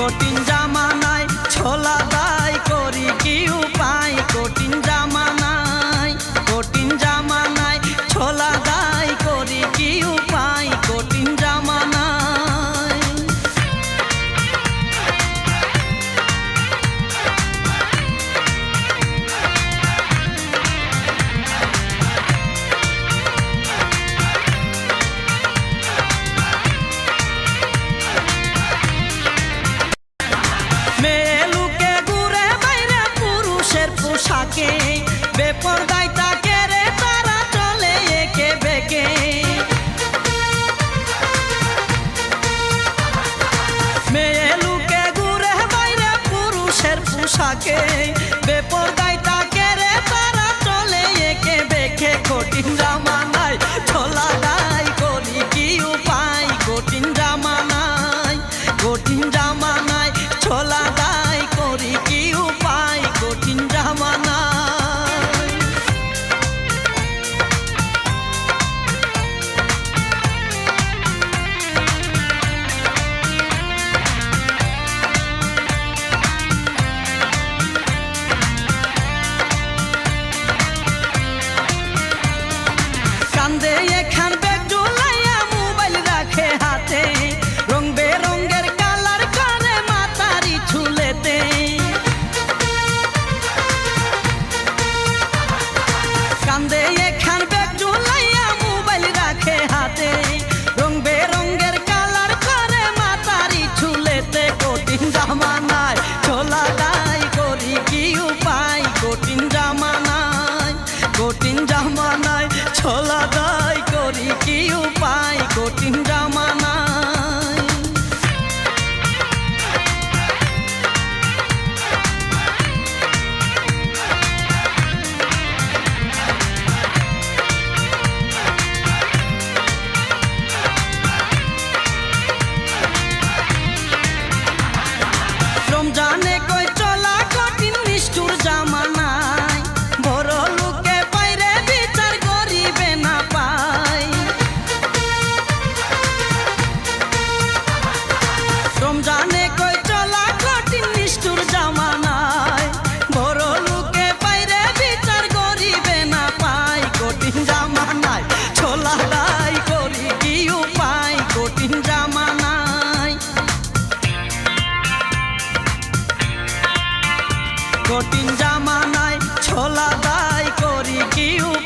কঠিন I can't. 紧张。কঠিন জামানায় ছোলা দায় করি কিউ